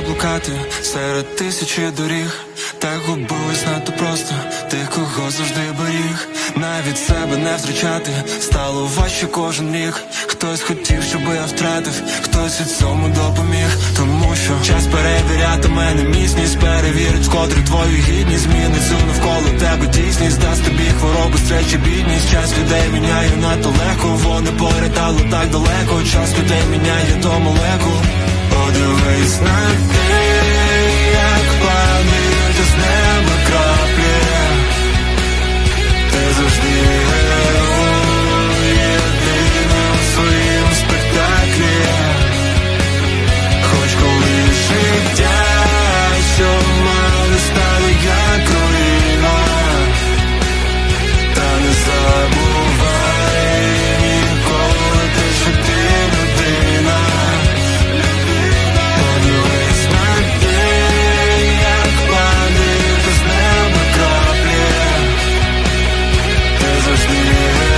заблукати серед тисячі доріг, так губилась надто просто тих, кого завжди беріг. Навіть себе не втрачати стало важче кожен рік. Хтось хотів, щоб я втратив, хтось у цьому допоміг. Тому що час перевіряти мене міцність, перевірить вкотре твою гідність, зміни цю навколо тебе дійсність, дасть тобі хворобу, стречі, бідність. Час людей міняє надто легко, вони поряд, так далеко. Час людей міняє до молекул. It's not fair. Christmas.